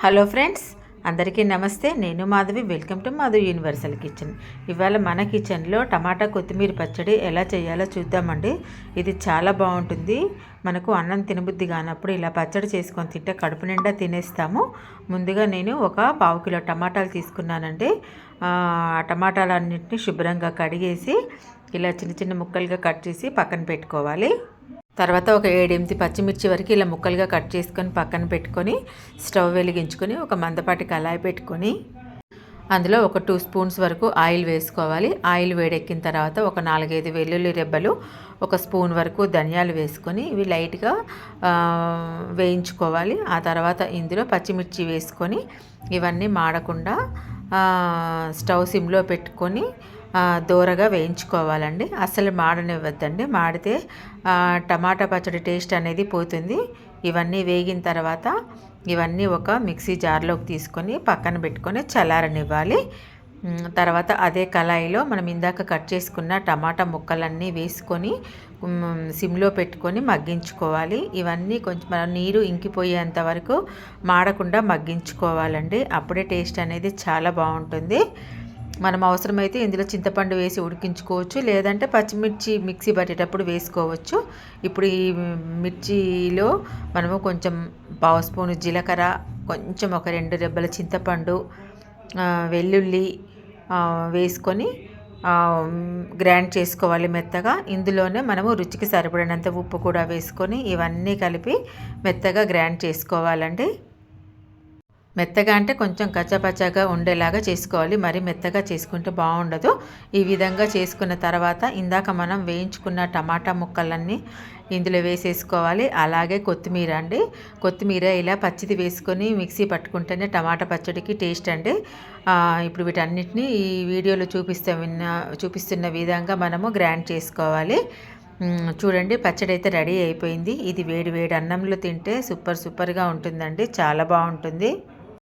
Hello friends అందరికీ నమస్తే. నేను Madhavi. Welcome to Madhavi universal kitchen. ఇవాళ మన కిచెన్లో టమాటా కొత్తిమీర పచ్చడి ఎలా చేయాలో చూద్దామండి. ఇది చాలా బాగుంటుంది. మనకు అన్నం తినబుద్ధి కానప్పుడు ఇలా పచ్చడి చేసుకొని తింటే కడుపు నిండా తినేస్తాము. ముందుగా నేను ఒక పావు కిలో టమాటాలు తీసుకున్నానండి. ఆ టమాటాలన్నింటినీ శుభ్రంగా కడిగేసి ఇలా చిన్న చిన్న ముక్కలుగా కట్ చేసి పక్కన పెట్టుకోవాలి. తర్వాత ఒక ఏడెనిమిది పచ్చిమిర్చి వరకు ఇలా ముక్కలుగా కట్ చేసుకొని పక్కన పెట్టుకొని స్టవ్ వెలిగించుకొని ఒక మందపాటి కళాయి పెట్టుకొని అందులో ఒక టూ స్పూన్స్ వరకు ఆయిల్ వేసుకోవాలి. ఆయిల్ వేడెక్కిన తర్వాత ఒక నాలుగైదు వెల్లుల్లి రెబ్బలు ఒక స్పూన్ వరకు ధనియాలు వేసుకొని ఇవి లైట్గా వేయించుకోవాలి. ఆ తర్వాత ఇందులో పచ్చిమిర్చి వేసుకొని ఇవన్నీ మాడకుండా స్టవ్ సిమ్లో పెట్టుకొని దూరగా వేయించుకోవాలండి. అసలు మాడనివ్వద్దండి. మాడితే టమాటా పచ్చడి టేస్ట్ అనేది పోతుంది. ఇవన్నీ వేగిన తర్వాత ఇవన్నీ ఒక మిక్సీ జార్లోకి తీసుకొని పక్కన పెట్టుకొని చల్లారనివ్వాలి. తర్వాత అదే కళాయిలో మనం ఇందాక కట్ చేసుకున్న టమాటా ముక్కలన్నీ వేసుకొని సిమ్లో పెట్టుకొని మగ్గించుకోవాలి. ఇవన్నీ కొంచెం మనం నీరు ఇంకిపోయేంత వరకు మాడకుండా మగ్గించుకోవాలండి. అప్పుడే టేస్ట్ అనేది చాలా బాగుంటుంది. మనం అవసరమైతే ఇందులో చింతపండు వేసి ఉడికించుకోవచ్చు లేదంటే పచ్చిమిర్చి మిక్సీ పట్టేటప్పుడు వేసుకోవచ్చు. ఇప్పుడు ఈ మిర్చిలో మనము కొంచెం పావు స్పూను జీలకర్ర కొంచెం ఒక రెండు రెబ్బల చింతపండు వెల్లుల్లి వేసుకొని గ్రైండ్ చేసుకోవాలి మెత్తగా. ఇందులోనే మనము రుచికి సరిపడినంత ఉప్పు కూడా వేసుకొని ఇవన్నీ కలిపి మెత్తగా గ్రైండ్ చేసుకోవాలండి. మెత్తగా అంటే కొంచెం కచ్చపచ్చగా ఉండేలాగా చేసుకోవాలి. మరి మెత్తగా చేసుకుంటే బాగుండదు. ఈ విధంగా చేసుకున్న తర్వాత ఇందాక మనం వేయించుకున్న టమాటా ముక్కలన్నీ ఇందులో వేసేసుకోవాలి. అలాగే కొత్తిమీర అండి. కొత్తిమీర ఇలా పచ్చిది వేసుకొని మిక్సీ పట్టుకుంటేనే టమాటా పచ్చడికి టేస్ట్ అండి. ఇప్పుడు వీటన్నిటిని ఈ వీడియోలో చూపిస్తే విన్న చూపిస్తున్న విధంగా మనము గ్రైండ్ చేసుకోవాలి. చూడండి పచ్చడి అయితే రెడీ అయిపోయింది. ఇది వేడి వేడి అన్నంలో తింటే సూపర్ సూపర్గా ఉంటుందండి. చాలా బాగుంటుంది.